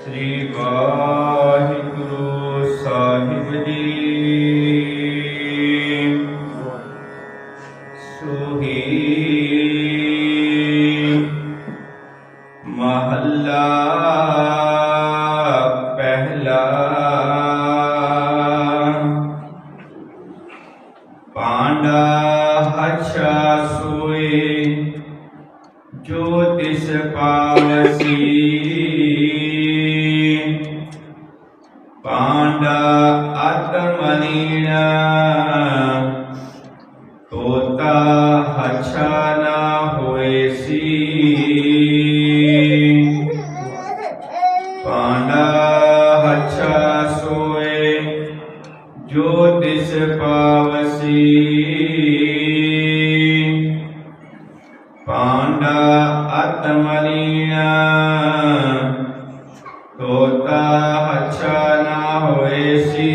ਸ੍ਰੀ ਵਾਹਿਗੁਰੂ ਸਾਹਿਬ ਜੀ ਸੋਹੀ ਮਹੱਲਾ ਪਹਿਲਾ ਪਾਂਡਾ ਹਛਾ ਸੋਏ ਜੋ ਤਿਸ ਪਾਵਸੀ پانڈا ادمنی پوتا ہچھ ن ہوئسی پانڈا سوئش پاؤ پانڈا ادمنی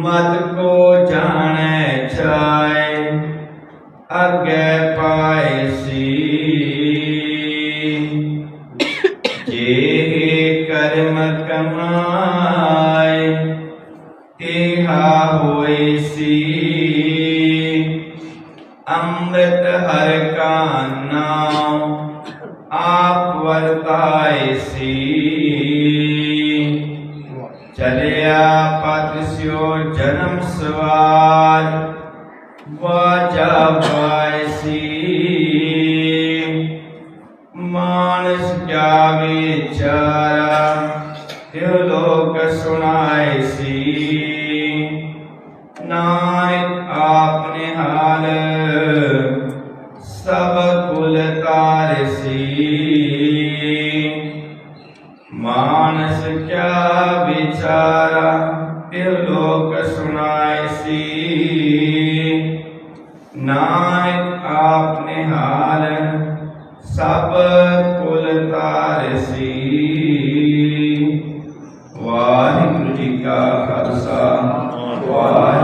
مت کو جانے چھائے اگے پائے سی جے کرم کمائے تیہا ہوئی سی امرت ہر کا نام آپ ورتائے سی واپسیو جنم سوار واجا پائسی مانس کیا بیچارا تیو لوک سنائی سی نانک آپ نے حال سب کل تارسی مانس کیا بیچارا ਨਾਨਕ ਆਪ ਨਿਹਾਲ ਸਭ ਕੁਲ ਤਾਰਸੀ ਵਾਹਿਗੁਰੂ ਜੀ ਕਾ ਖਾਲਸਾ ਵਾਹਿਗੁਰੂ